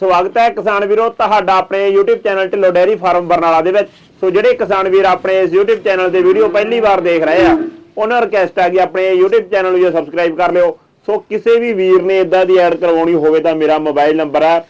ਸਵਾਗਤ ਹੈ ਕਿਸਾਨ ਵੀਰੋ ਤੁਹਾਡਾ ਆਪਣੇ YouTube channel Dhillon dairy farm Barnala ਦੇ ਵਿੱਚ। ਸੋ ਜਿਹੜੇ ਕਿਸਾਨ ਵੀਰ ਆਪਣੇ ਇਸ YouTube ਚੈਨਲ 'ਤੇ ਵੀਡੀਓ ਪਹਿਲੀ ਵਾਰ ਦੇਖ ਰਹੇ ਆ, ਉਹਨਾਂ ਨੂੰ ਰਿਕਵੈਸਟ ਹੈ ਕਿ ਆਪਣੇ YouTube ਚੈਨਲ ਨੂੰ ਸਬਸਕ੍ਰਾਈਬ ਕਰ ਲਿਓ। ਸੋ ਕਿਸੇ ਵੀ ਵੀਰ ਨੇ ਇਦਾਂ ਦੀ ਐਡ ਕਰਵਾਉਣੀ ਹੋਵੇ ਤਾਂ ਮੇਰਾ ਮੋਬਾਈਲ ਨੰਬਰ ਹੈ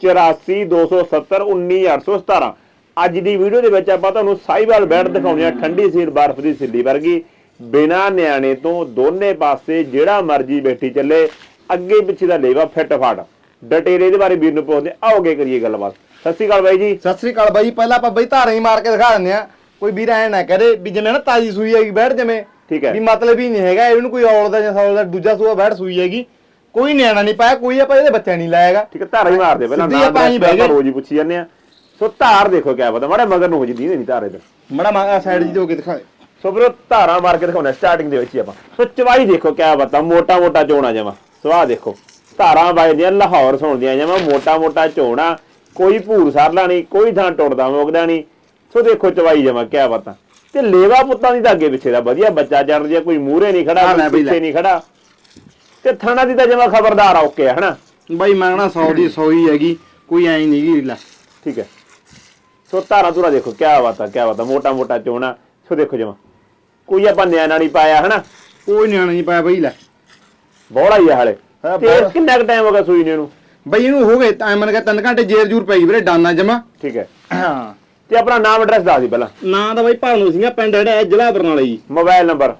8427191817 ਅੱਜ ਦੀ ਵੀਡੀਓ ਦੇ ਵਿੱਚ ਆਪਾਂ ਤੁਹਾਨੂੰ ਸਾਈਵਾਲ ਬੈਡ ਦਿਖਾਉਣੀ ਆ ਠੰਡੀ ਸੀਟ, ਬਰਫ਼ ਦੀ ਸਿੱਲੀ ਵਰਗੀ। ਬਿਨਾ ਨਿਆਣੇ ਤੋਂ ਦੋਨੇ ਪਾਸੇ ਜਿਹੜਾ ਮਰਜ਼ੀ ਬੈਠੀ ਚੱਲੇ, ਅੱਗੇ ਪਿੱਛੇ ਦਾ ਲੇਵਾ ਫਿੱਟ ਫਾਟ ਡਟੇਰੇ ਇਹਦੇ ਬਾਰੇ ਵੀਰ ਨੂੰ ਪੁੱਛਦੇ ਆਓਗੇ ਕਰੀਏ ਗੱਲਬਾਤ। ਸਤਿ ਸ਼੍ਰੀ ਅਕਾਲ ਬਾਈ ਜੀ। ਸਤਿ ਸ੍ਰੀ ਅਕਾਲ ਬਾਈ। ਪਹਿਲਾਂ ਆਪਾਂ ਬਈ ਧਾਰਾਂ ਹੀ ਮਾਰ ਕੇ ਦਿਖਾ ਦਿੰਦੇ ਆ ਕੋਈ ਵੀਰ ਐ ਨਾ ਕਰੇ ਵੀ ਜਿਵੇਂ ਨਾ ਤਾਜੀ ਸੂਈ ਹੈਗੀ ਬੈਠ ਜਿਵੇਂ। ਠੀਕ ਹੈ। ਵੀ ਮਤਲਬ ਹੀ ਨਹੀਂ ਹੈਗਾ ਇਹਨੂੰ ਕੋਈ ਔਲ ਦਾ ਜਾਂ ਸੌਲ ਦਾ ਦੂਜਾ ਸੂਆ ਬੈਠ ਸੂਈ ਹੈਗੀ। ਕੋਈ ਨਿਆਣਾ ਨਹੀਂ ਪਾਇਆ ਕੋਈ ਆਪਾਂ ਇਹਦੇ ਬੱਚਾ ਨਹੀਂ ਲਾਇਆਗਾ। ਠੀਕ ਹੈ ਧਾਰ ਹੀ ਮਾਰਦੇ ਪਹਿਲਾਂ ਸਿੱਧੀ ਆਪਾਂ ਹੀ ਬਹਿ ਗਏ। ਰੋਜ਼ ਹੀ ਪੁੱਛੀ ਜਾਂਦੇ ਆ ਸੋ ਧਾਰ ਦੇਖੋ ਕਿਆ ਪਤਾ ਮਾੜੇ ਮਗਰ ਨੂੰ ਹੋ ਜੀ ਦੀਨੇ ਨਹੀਂ ਧਾਰੇ ਤੇ ਮੜਾ ਮਾ ਸਾਈਡ ਜੀ ਹੋ ਕੇ ਦਿਖਾ ਸੋ ਵੀਰੋ ਧਾਰਾਂ ਮਾਰ ਕੇ ਦਿਖਾਉਣਾ ਸਟਾਰਟਿੰਗ ਦੇ ਵਿੱਚ ਹੀ ਆਪਾਂ। ਸੋ ਚਵਾਈ ਦੇਖੋ ਕਿਆ ਪਤਾ ਮੋਟਾ ਮੋਟਾ ਚੋਣਾ ਜਮਾ। ਸਵਾਹ ਦੇਖੋ। ਧਾਰਾਂ ਵੱਜਦੀਆਂ ਲਾਹੌਰ ਸੁਣਦੀਆਂ ਜਮਾ ਮੋਟਾ ਮੋਟਾ ਚੋਣਾ ਕੋਈ ਭੂਰ ਸਰਲਾ ਨਹੀਂ ਕੋਈ ਥਾਂ ਟੁੱਟਦਾ ਮੋਗਦਾ ਨਹੀਂ। ਸੋ ਦੇਖੋ ਚਵਾਈ ਜਮਾ ਕਿਆ ਪਤਾ ਤੇ ਲੇਵਾ ਪੁੱਤਾਂ ਦੀ ਤਾਂ ਅੱਗੇ ਪਿੱਛੇ ਦਾ ਵਧੀਆ ਬੱਚਾ ਚੜਦੀ ਆ ਕੋਈ ਮੂਹਰੇ ਨਹੀਂ ਖੜਾ ਕੋਈ। ਪਿੱਛੇ ਨਹੀਂ ਖੜਾ। ਤੇ ਥਾਣਾ ਦੀ ਤਾਂ ਜਮਾ ਖਬਰਦਾਰ ਆ ਓਕੇ ਆ ਹਨਾ? ਬਾਈ ਮੰਗਣਾ 100 ਦੀ 100 ਹੀ ਹੈਗੀ ਕੋਈ ਐ ਨਹੀਂ ਗੀ ਲੈ। ਠੀਕ ਹੈ। ਸੋ ਧਾਰਾ ਧੁਰਾ ਦੇਖੋ ਕਿਆ ਬਾਤ ਕਿਆ ਬਾਤ ਮੋਟਾ ਮੋਟਾ ਚੋਣਾ ਸੋ ਦੇਖੋ ਜਮਾ। ਕੋਈ ਆਪਾਂ ਨਿਆਣਾ ਨਹੀਂ ਪਾਇਆ ਹਨਾ? ਕੋਈ ਨਿਆਣਾ ਨਹੀਂ ਪਾਇਆ ਬਾਈ ਲੈ। ਬੋੜਾ ਹੀ ਆ ਹਾਲੇ। ਤੇ। ਕਿੰਨਾ ਕੁ ਟਾਈਮ ਹੋ ਗਿਆ ਸੂਈ ਨੇ? ਇਹਨੂੰ ਬਾਈ ਇਹਨੂੰ ਹੋ ਗਏ ਤਾਂ ਮਨ ਕਾ 3 ਘੰਟੇ ਜੇਰ ਜੂਰ ਪੈ ਗਈ ਵੀਰੇ ਡਾਨਾ ਜਮਾ। ਠੀਕ ਹੈ। ਹਾਂ। ਤੇ ਆਪਣਾ ਨਾਮ ਐਡਰੈਸ ਦੱਸ ਦੀ ਪਹਿਲਾਂ। ਨਾਂ ਦਾ ਬਾਈ ਭਾਨੂ ਸਿੰਘਾ ਪਿੰਡ ਜਿਹੜਾ ਹੈ ਜ਼ਿਲ੍ਹਾ ਬਰਨਾਲਾ ਜੀ। ਮੋਬਾਈਲ ਨੰਬਰ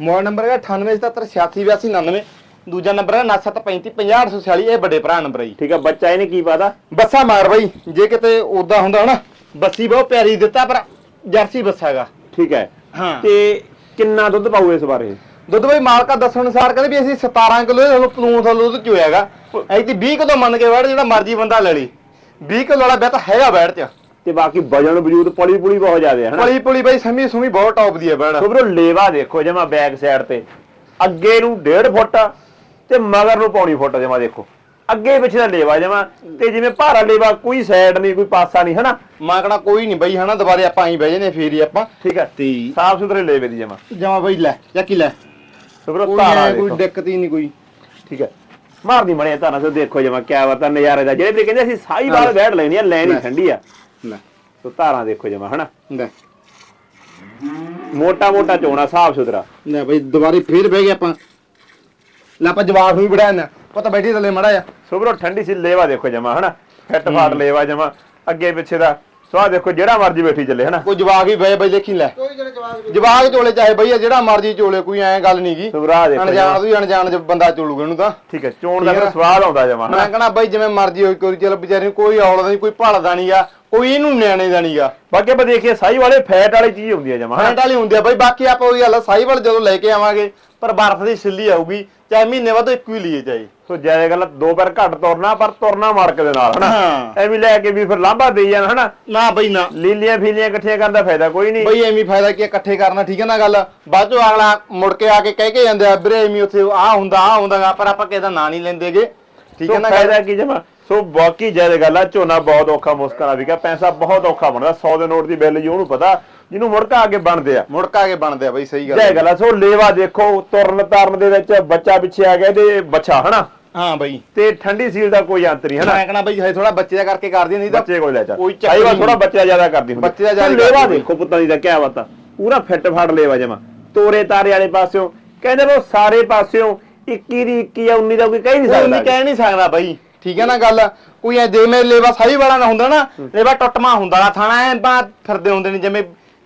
ਮੋਬਾਈਲ ਨੰਬਰ ਹੈ 9877868299 ਦੂਜਾ ਨੰਬਰ ਹੈ 9735500846 ਇਹ ਵੱਡੇ ਭਰਾ ਨੰਬਰ ਹੈ ਜੀ। ਠੀਕ ਹੈ ਬੱਚਾ ਇਹਨੇ ਕੀ ਪਾਦਾ ਬੱਸਾ ਮਾਰ ਬਾਈ ਜੇ ਕਿਤੇ ਉਦਾਂ ਹੁੰਦਾ ਨਾ ਬੱਸੀ ਬਹੁਤ ਪਿਆਰੀ ਦਿੱਤਾ ਪਰ ਜਰਸੀ ਬੱਸਾਗਾ ਠੀਕ ਹੈ। ਹਾਂ। ਤੇ ਕਿੰਨਾ ਦੁੱਧ ਪਾਊ ਇਸ ਬਾਰੇ ਦੁੱਧ ਬਾਈ ਮਾਲਕਾ ਦੱਸਣ ਅਨੁਸਾਰ ਕਹਿੰਦੇ ਵੀ ਅਸੀਂ 17 ਕਿਲੋ ਇਹ ਪਲੂਨ ਥੱਲੋਂ ਦੁੱਧ ਚੋਇਆਗਾ ਐਤੀ 20 ਕਿਲੋ ਮੰਨ ਕੇ ਬੈਠ ਜਿਹੜਾ ਮਰਜ਼ੀ ਬੰਦਾ ਲੈ ਲਈ 20 ਕਿਲੋ ਵਾਲਾ ਬੈਠ ਹੈਗਾ ਬੈਠ ਚ। ਤੇ ਬਾਕੀ ਵਜਨ ਵਜੂਦ ਪਲੀ ਪੁਲੀ ਬਹੁਤ ਜ਼ਿਆਦਾ ਹੈ ਹਨਾ? ਪਲੀ ਪੁਲੀ ਬਾਈ ਸਮੀ ਸੁਮੀ ਬਹੁਤ ਟੌਪ ਦੀ ਹੈ ਬੈਠ। ਸੋ ਵੀਰੋ ਲੇਵਾ ਦੇਖੋ ਜਮਾ ਬੈਕ ਸਾਈਡ ਤੇ। ਅੱਗੇ ਨੂੰ 1.5 ਫੁੱਟ ਤੇ ਮਗਰ ਨੂੰ ਪੌਣੀ ਫੁੱਟ ਜਮਾ ਦੇਖੋ। ਅੱਗੇ ਪਿੱਛੇ ਦਾ ਲੇਵਾ ਜਮਾ। ਤੇ ਜਿਵੇਂ ਭਾਰਾ ਲੇਵਾ ਕੋਈ ਸਾਈਡ ਨਹੀਂ ਕੋਈ ਪਾਸਾ ਨਹੀਂ ਹਨਾ? ਮਾਕਣਾ ਕੋਈ ਨਹੀਂ ਬਾਈ ਹਨਾ? ਦੁਬਾਰੇ ਆਪਾਂ ਆਈ ਬਹਿ ਜਨੇ ਫੇਰ ਹੀ ਆਪਾਂ। ਠੀਕ ਹੈ ਤੇ ਸਾਫ਼ ਸੁਥਰੇ ਲੇਵੇ ਦੀ ਜਮਾ। ਜਮਾ ਬਾਈ ਲੈ ਜਾਂ ਕੀ ਲੈ? ਸੋ ਵੀਰੋ ਕੋਈ ਧਾਰਾ ਐਂ ਕੋਈ ਦੇਖੋ ਦਿੱਕਤ ਹੀ ਨਹੀਂ ਕੋਈ। ਠੀਕ ਹੈ। ਮਾਰਦੀ ਮਣੇ ਧਾਰਾ ਸੋ ਦੇਖੋ ਜਮਾ ਕਿਆ ਬਾਤ ਆ ਨਜ਼ਾਰੇ ਦਾ। ਜਿਹੜੇ ਤੇ ਕਹਿੰਦੇ ਅਸੀਂ ਸਾਈ ਵਾਲ ਬੈਠ ਲੈਣੀ ਆ ਲੈਣੀ ਲੈ। ਠੰਡੀ ਆ। ਲੈ ਸੋ ਧਾਰਾਂ ਦੇਖੋ ਜਮਾ ਹਨਾ? ਲੈ ਮੋਟਾ ਮੋਟਾ ਚੋਣਾ ਸਾਫ਼ ਸੁਥਰਾ। ਲੈ ਬਾਈ ਦੁਬਾਰੇ ਫੇਰ ਬਹਿ ਗਏ ਆਪਾਂ। ਲੈ ਆਪਾਂ ਜਵਾਬ ਵੀ ਬੜਾਇਆ ਪਤਾ ਬੈਠੀ ਥੱਲੇ ਮੜਾ ਆ ਸੋ ਵੀਰੋ ਠੰਡੀ ਸੀ ਲੇਵਾ ਦੇਖੋ ਜਮਾ ਹਨਾ? ਫਿੱਟ ਫਾਟ ਲੇਵਾ ਜਮਾ। ਅੱਗੇ ਪਿੱਛੇ ਦਾ ਸੋ ਦੇਖੋ ਜਿਹੜਾ ਮਰਜ਼ੀ ਬੈਠੀ ਚੱਲੇ ਹਨਾ? ਕੋਈ ਜਵਾਬ ਹੀ ਬਈ ਬਈ ਦੇਖੀ ਲੈ। ਜਵਾਬ ਚੋਲੇ ਚਾਹੇ ਬਈ ਜਿਹੜਾ ਮਰਜ਼ੀ ਚੋਲੇ ਕੋਈ ਐ ਗੱਲ ਨਹੀਂ ਗੀ ਸੋ ਵੀਰੋ ਆਹ ਦੇਖੋ ਅਣਜਾਣ। ਤੋਂ ਹੀ ਅਣਜਾਣ ਚ ਬੰਦਾ ਚੋਲੂਗਾ ਇਹਨੂੰ ਤਾਂ। ਠੀਕ ਹੈ ਚੋਣ ਦਾ ਠੀਕ ਫਿਰ। ਸਵਾਦ ਆਉਂਦਾ ਜਮਾ ਮੈਂ ਹਨਾ? ਕਹਣਾ ਬਈ ਜਿਵੇਂ ਮਰਜ਼ੀ ਹੋਈ ਕੋਈ ਚਲ ਵਿਚਾਰੀ ਨੂੰ ਕੋਈ ਔਲਦਾ ਨਹੀਂ ਕੋਈ ਭਾਲਦਾ ਨਹੀਂਗਾ ਕੋਈ ਇਹਨੂੰ ਨਿਆਣੇ ਦਾ ਨਹੀਂਗਾ ਬਾਕੀ ਆਪਾਂ ਦੇਖੀਏ ਸਾਈ ਵਾਲੇ ਫੈਟ ਵਾਲੀ ਚੀਜ਼ ਹੁੰਦੀ ਹੈ ਜਮਾ ਫੈਂਟ ਵਾਲੀ ਹੁੰਦੀ ਆ ਬਈ ਬਾਕੀ ਆਪਾਂ ਉਹੀ ਗੱਲ ਆ, ਸਾਈਵਾਲ ਜਦੋਂ ਲੈ ਕੇ ਆਵਾਂਗੇ ਪਰ ਬਰਫ਼ ਦੀ ਸਿੱਲੀ ਆਊਗੀ ਚਾਹੇ ਮਹੀਨੇ ਬਾਅਦ ਇੱਕ ਵੀ ਲਈਏ ਚਾਹੇ। ਸੋ ਜਾਇ ਗੱਲ ਦੋ ਪੈਰ ਘੱਟ ਤੁਰਨਾ ਪਰ ਤੁਰਨਾ ਮਾਰਕ ਦੇ ਨਾਲ ਹਨਾ। ਐਵੇਂ ਲੈ ਕੇ ਵੀ ਫਿਰ ਲਾਂਭਾ ਦੇਈ ਜਾਣ ਹਨਾ? ਨਾ ਬਈ ਨਾ। ਲੀਲੀਆਂ ਫੀਲੀਆਂ ਇਕੱਠੀਆਂ ਕਰਨ ਦਾ ਫਾਇਦਾ ਕੋਈ ਨਹੀਂ। ਬਈ ਐਵੇਂ ਫਾਇਦਾ ਕੀ ਇਕੱਠੇ ਕਰਨਾ ਠੀਕ ਹੈ ਨਾ ਗੱਲ? ਬਾਅਦ ਚੋਂ ਅਗਲਾ ਮੁੜ ਕੇ ਆ ਕੇ ਕਹਿ ਕੇ ਜਾਂਦੇ ਆ ਵੀਰੇ ਐਵੇਂ ਉੱਥੇ ਆ ਹੁੰਦਾ ਆ ਹੁੰਦਾਗਾ ਪਰ ਆਪਾਂ ਕਿਸੇ ਦਾ ਨਾਂ ਨਹੀਂ ਲੈਂਦੇਗੇ ਠੀਕ ਹੈ ਨਾ ਫਾਇਦਾ ਕੀ ਜਮਾ? ਸੋ ਬਾਕੀ ਜਾਇ ਗੱਲ ਆ ਝੋਨਾ ਬਹੁਤ ਔਖਾ ਮੁਸਕਰਾ ਵੀ ਪੈਸਾ ਬਹੁਤ ਔਖਾ ਬਣਦਾ 100 ਦੇ ਨੋਟ ਦੀ ਬਿੱਲ ਜੀ ਉਹਨੂੰ ਪਤਾ ਜਿਹਨੂੰ ਮੁੜਕਾ ਅੱਗੇ ਬਣਦੇ ਆ। ਮੁੜ ਕੇ ਆ ਕੇ ਬਣਦੇ ਆ ਬਈ ਸਹੀ ਗੱਲ ਹੈ। ਗੱਲ ਆ ਸੋ ਲੇਵਾ ਦੇਖੋ ਤੁਰਨ ਤਾਰਨ ਦੇ ਵਿੱਚ ਬੱਚਾ ਪਿੱਛੇ ਆ ਗਿਆ ਤੇ ਬੱਚਾ ਹਨਾ? ਹਾਂ ਬਈ। ਤੇ ਠੰਡੀ ਸੀਲ ਦਾ ਕੋਈ ਅੰਤ ਨਹੀਂ ਹਨਾ? ਮੈਂ ਕਹਣਾ ਬਈ ਹਜੇ ਥੋੜਾ ਬੱਚੇ ਦਾ ਕਰਕੇ ਕਰਦੀ ਨਹੀਂ ਤਾਂ ਬੱਚੇ ਕੋਲ ਲੈ ਚੱਲ ਕੋਈ ਚੱਕਰ ਕਈ ਨਹੀਂ। ਥੋੜਾ ਬੱਚਾ ਜ਼ਿਆਦਾ ਕਰਦੀ ਹੁੰਦੀ। ਬੱਚੇ ਦਾ ਜ਼ਿਆਦਾ ਲੇਵਾ ਦੇਖੋ ਪੁੱਤਾਂ ਦੀ ਦਾ ਕਿਆ ਬਾਤ। ਆ ਪੂਰਾ ਫਿੱਟ ਫੜ ਲੇਵਾ ਜਮਾ। ਤੋਰੇ ਤਾਰੇ ਵਾਲੇ ਪਾਸਿਓਂ। ਕਹਿੰਦੇ ਉਹ ਸਾਰੇ ਪਾਸਿਓਂ 21 ਦੀ 21 ਆ 19 ਦਾ ਕੋਈ ਕਹਿ ਨਹੀਂ ਕੋਈ ਸਕਦਾ ਨਹੀਂ ਕਹਿ ਨਹੀਂ ਸਕਦਾ ਬਈ। ਠੀਕ ਹੈ ਨਾ ਗੱਲ? ਕੋਈ ਐ ਜੇ ਮੇਰੇ ਲੇਵਾ ਸਾਈ ਵਾਲਾ ਨਾ ਹੁੰਦਾ ਨਾ ਲੇਵਾ ਟੁੱਟਮਾ ਹੁੰਦਾ ਨਾ ਥਾਣਾ ਐ ਬਾ ਫਿਰਦੇ ਹੁੰਦੇ ਨੇ ਜਿਵੇਂ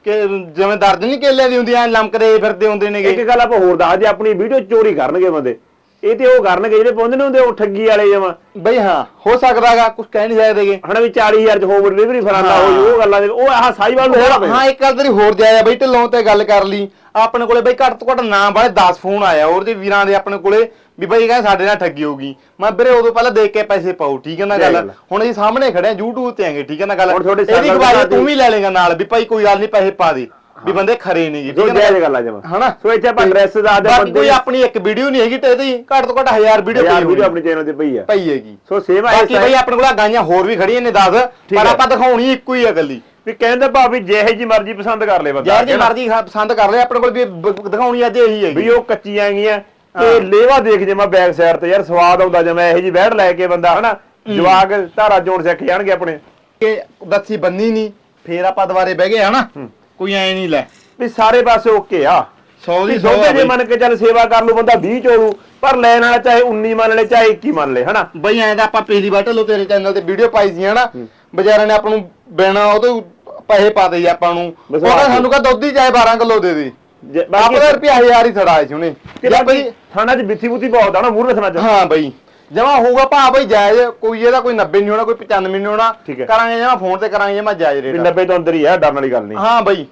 ਕਿ ਜਿਵੇਂ ਦਰਦ ਨਹੀਂ ਕੇਲਿਆਂ ਦੀ ਹੁੰਦੀ ਐ ਲੰਕਦੇ ਫਿਰਦੇ ਹੁੰਦੇ ਨੇਗੇ। ਇੱਕ ਗੱਲ ਆਪਾਂ ਹੋਰ ਦੱਸ ਜੇ ਆਪਣੀ ਵੀਡੀਓ ਚੋਰੀ ਕਰਨਗੇ ਬੰਦੇ। ਇਹ ਤੇ ਉਹ ਕਰਨਗੇ ਜਿਹੜੇ ਨੇ ਹੁੰਦੇ ਉਹ ਠੱਗੀ ਵਾਲੇ ਜਮਾ। ਬਈ ਹਾਂ ਹੋ ਸਕਦਾਗਾ ਕੁਝ ਕਹਿ ਨਹੀਂ ਸਕਦੇਗੇ ਹਣਾ ਵੀ 40000 ਚ ਹੋਮ ਡਿਲੀਵਰੀ ਫਰਾਂਦਾ ਹੋ ਜੂ ਉਹ ਗੱਲਾਂ ਦੇ ਉਹ ਆਹ ਸਾਈਵਾਲ ਨੂੰ ਹੋਣਾ ਹਾਂ ਇੱਕ ਗੱਲ ਤੇਰੀ ਹੋਰ ਜਾਇਆ ਬਈ ਢਿੱਲੋਂ ਤੇ ਗੱਲ ਕਰ ਲਈ। ਆਪਣੇ ਕੋਲੇ ਬਈ ਘੱਟ ਤੋਂ ਘੱਟ ਨਾ ਵਾਲੇ 10 ਫੋਨ ਆਇਆ ਹੋਰ ਦੇ ਵੀਰਾਂ ਦੇ ਆਪਣੇ ਕੋਲੇ ਵੀ ਬਈ ਕਹਿੰਦੇ ਸਾਡੇ ਨਾਲ ਠੱਗੀ ਹੋਊਗੀ। ਮੈਂ ਵੀਰੇ ਉਦੋਂ ਪਹਿਲਾਂ ਦੇਖ ਕੇ ਪੈਸੇ ਪਾਓ ਠੀਕ ਹੈ ਨਾ ਗੱਲ। ਹੁਣ ਅਸੀਂ ਸਾਹਮਣੇ ਖੜੇ ਆ YouTube ਤੇ ਆਂਗੇ ਠੀਕ ਹੈ ਨਾ ਗੱਲ? ਇਹਦੀ ਬਣਾ ਤੂੰ। ਵੀ ਲੈ ਲੇਗਾ ਨਾਲ ਵੀ ਭਾਈ ਕੋਈ ਗੱਲ ਨਹੀਂ ਪੈਸੇ ਪਾ ਦੇ। ਵੀ ਬੰਦੇ ਖਰੇ ਨਹੀਂ ਜੋ ਠੀਕ ਹੈ ਜਾਇਜ਼ ਗੱਲਾਂ ਜਮਾ। ਹਨਾ? ਸੋ ਇੱਥੇ ਆਪਾਂ ਐਡਰੈਸ ਦਾ ਦੇ ਬਾਕੀ ਬੰਦੇ ਕੋਈ ਆਪਣੀ ਇੱਕ ਵੀਡੀਓ ਨਹੀਂ ਹੈਗੀ ਤੇ ਇਹਦੀ ਘੱਟ ਤੋਂ ਘੱਟ 1000 ਵੀਡੀਓ ਪਈ ਵੀਡੀਓ ਹੋਣੀ। ਆਪਣੇ ਚੈਨਲ ਤੇ ਪਈ ਆ। ਪਈ ਹੈਗੀ। ਸੋ ਸੇਮ ਬਾਕੀ ਬਈ ਆਪਣੇ ਕੋਲ ਗਾਈਆਂ ਹੋਰ ਵੀ ਖੜੀਆਂ ਨੇ 10 ਠੀਕ ਪਰ। ਆਪਾਂ ਦਿਖਾਉਣੀ ਇੱਕੋ ਹੀ ਆ ਗੱਲੀ ਵੀ ਕਹਿੰਦੇ ਭਾਵੇਂ ਜਿਹੇ ਜੀ ਮਰਜ਼ੀ ਪਸੰਦ ਕਰ ਲੈ ਬੰਦਾ ਯਾਰ ਜੇ ਹੈ ਨਾ? ਮਰਜ਼ੀ ਪਸੰਦ ਕਰ ਲੈ ਆਪਣੇ ਕੋਲ ਵੀ ਦਿਖਾਉਣੀ ਅੱਜ ਇਹੀ ਹੈਗੀ। ਵੀ ਉਹ ਕੱਚੀਆਂ ਗੀਆਂ ਤੇ ਲੇਵਾ ਦੇਖ ਜੇ ਮੈਂ ਬੈਕ ਸਾਈਡ ਤੇ ਯਾਰ ਸਵਾਦ ਆਉਂਦਾ ਜੇ ਮੈਂ ਇਹੋ ਜੀ ਬੈੜ ਲੈ ਕੇ ਬੰਦਾ ਹਨਾ ਜਵਾਕ ਧਾਰਾ ਚੋਣ ਸਿੱਖ ਜਾਣਗੇ ਆਪਣੇ। ਕਿ ਦੱਸੀ ਬੰਨੀ ਨਹੀਂ ਫੇਰ ਆਪਾਂ ਦੁਬਾਰੇ ਬਹਿ ਗਏ ਹਨਾ ਕੋਈ ਐ ਨਹੀਂ ਲੈ। ਵੀ ਸਾਰੇ ਪਾਸੇ ਓਕੇ ਆ। 100 ਦੀ ਵੀ 100 ਦੋਵੇਂ ਜੇ ਮੰਨ ਕੇ ਚੱਲ ਸੇਵਾ ਕਰ ਲੂ ਬੰਦਾ 20 ਚੋਰੂ ਪਰ ਲੈਣ ਵਾਲਾ ਚਾਹੇ 19 ਮੰਨ ਲੈ ਚਾਹੇ 21 ਮੰਨ ਲੈ ਹਨਾ? ਬਈ ਐਂ ਤਾਂ ਆਪਾਂ ਪਹਿਲੀ ਵਾਰ ਢੱਲੋ ਤੇਰੇ ਚੈਨਲ ਤੇ ਵੀਡੀਓ ਪਾਈ ਸੀ ਹਨਾ? ਬਾਜ਼ਾਰਾਂ ਨੇ ਆਪਾਂ ਨੂੰ ਬਿਨਾ ਉਹਦੇ ਪੈਸੇ ਪਾ ਦੇ ਆਪਾਂ ਨੂੰ। ਬਸ ਸਾਨੂੰ ਕਹ ਦੁੱਧ ਹੀ ਚਾਹੇ 12 ਕਿਲੋ ਦੇ ਦੇ। ਜੇ- ਬਾਕੀ ਦਾ ਰੁਪਿਆ ਹੀ ਛੜਾਏ ਸੀ ਉਹਨੇ। ਤੇ ਜਾਂ ਬਾਕੀ ਬਈ ਥਾਣਾ 'ਚ ਬਿੱਥੀ ਬੁੱਥੀ ਬਹੁਤ ਆ ਨਾ ਮੂਹਰੇ ਥਾਣਾ 'ਚ। ਹਾਂ ਬਈ। ਜਮਾ ਹੋਊਗਾ ਭਾ ਬਈ ਜਾਇਜ਼ ਕੋਈ ਇਹਦਾ ਕੋਈ 90 ਨਹੀਂ ਹੋਣਾ ਕੋਈ 95 ਨਹੀਂ ਹੋਣਾ। ਠੀਕ ਹੈ। ਕਰਾਂਗੇ ਜਮਾ ਫੋਨ ਤੇ ਕਰਾਂਗੇ ਜਮਾ ਜਾਇਜ਼ ਵੀ ਰੇਟ 90 ਤੋਂ ਅੰਦਰ ਹੀ ਆ ਡਰਨ ਵਾਲੀ ਗੱਲ ਨਹੀਂ। ਹਾਂ ਬਈ।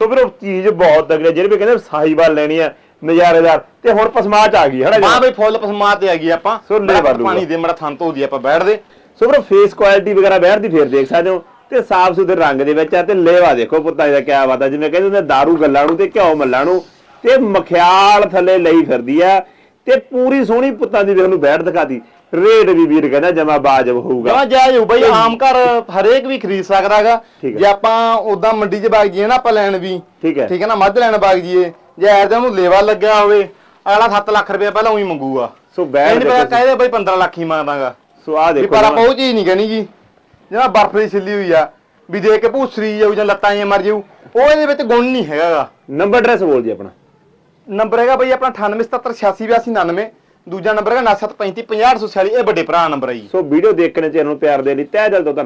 ਸੋ ਫਿਰ ਉਹ ਚੀਜ਼ ਬਹੁਤ ਤਗੜੀ ਜਿਹੜੇ ਵੀ ਕਹਿੰਦੇ ਸਾਹੀਵਾਲ ਲੈਣੀ ਆ ਨਜ਼ਾਰੇਦਾਰ ਤੇ ਹੁਣ ਪਸਮਾਚ ਆ ਗਈ ਹਨਾ ਜੀ? ਹਾਂ ਬਈ ਫੁੱਲ ਪਸਮਾ ਤੇ ਆ ਗਈ ਆਪਾਂ। ਸੋ ਲੈ ਬੜਾ। ਪਾਣੀ ਦੇ ਮੜਾ ਥਾਂ ਤੋਂ ਦੀ ਆਪਾਂ ਬੈਠਦੇ। ਸੋ ਫਿਰ ਫੇਸ ਕੁਆਲਿਟੀ ਵਗੈਰਾ ਬਾਹਰ ਦੀ ਫੇਰ ਦੇਖ ਸਕਦੇ ਹੋ। ਤੇ ਸਾਫ਼ ਸੁਥਰੇ ਰੰਗ ਦੇ ਵਿੱਚ ਆ ਤੇ ਲੇਵਾ ਦੇਖੋ ਪੁੱਤਾਂ ਦਾ ਕਿਆ ਬਾਤ ਆ ਜਿਵੇਂ ਕਹਿੰਦੇ ਹੁੰਦੇ दारू ਗੱਲਾਂ ਨੂੰ ਤੇ ਘਿਓ ਮੱਲਾਂ ਨੂੰ। ਤੇ ਮਖਿਆਲ ਥੱਲੇ ਲਈ ਫਿਰਦੀ ਆ। ਤੇ ਪੂਰੀ ਸੋਹਣੀ ਪੁੱਤਾਂ ਦੀ ਵੇਖ ਨੂੰ ਬੈਠ ਦਿਖਾਦੀ ਰੇਟ ਵੀ ਵੀਰ ਕਹਿੰਦਾ ਜਮਾ ਬਾਜਬ ਹੋਊਗਾ। ਜਮਾ ਜਾਇਜ਼ ਹੋ ਬਈ ਆਮ ਘਰ ਹਰੇਕ ਵੀ ਖਰੀਦ ਸਕਦਾਗਾ। ਜੇ ਆਪਾਂ ਉਦਾਂ ਮੰਡੀ 'ਚ ਬਾਗ ਜੀਏ ਨਾ ਆਪਾਂ ਲੈਣ ਵੀ। ਠੀਕ ਹੈ। ਠੀਕ ਹੈ ਨਾ ਮੱਝ ਲੈਣ ਬਾਗ ਜੀਏ ਜੇ ਐਰ ਉਹਨੂੰ ਲੇਵਾ ਲੱਗਿਆ ਹੋਵੇ ਅਗਲਾ 7 ਲੱਖ ਰੁਪਏ ਪਹਿਲਾਂ ਉਹੀ ਮੰਗੂਗਾ। ਸੋ ਬੈਠ ਇਹਨੇ ਪਹਿਲਾਂ ਕਹਦੇ ਬਈ 15 ਲੱਖ ਹੀ ਮੰਗਦਾਗਾ। ਸੋ ਆ ਦੇਖੋ ਪਰ ਆਪਾਂ ਉਹ ਚੀਜ਼ ਨਹੀਂ ਕਹਿਣੀ ਜੀ। ਜਿਹੜਾ ਬਰਫ ਦੀ ਛਿੱਲੀ ਹੋਈ ਆ ਵੀ ਦੇਖ ਕੇ ਭੂਸਰੀ ਜਾਊ ਜਾਂ ਲੱਤਾਂ ਜਾਂ ਮਰ ਜਾਊ ਉਹ ਇਹਦੇ ਵਿੱਚ ਗੁਣ ਨਹੀਂ ਹੈਗਾਗਾ। ਨੰਬਰ ਐਡਰੈਸ ਬੋਲ ਜੀ ਆਪਣਾ। ਨੰਬਰ ਹੈਗਾ ਬਈ ਆਪਣਾ 9877868299 ਦੂਜਾ ਨੰਬਰ ਹੈਗਾ 9735500846 ਇਹ ਵੱਡੇ ਭਰਾ ਨੰਬਰ ਹੈ ਜੀ। ਸੋ ਵੀਡੀਓ ਦੇਖਣ ਚ ਨੂੰ ਪਿਆਰ ਦੇ ਲਈ ਤਹਿ ਦਿਲ ਤੋਂ ਧੰਨਵਾਦ।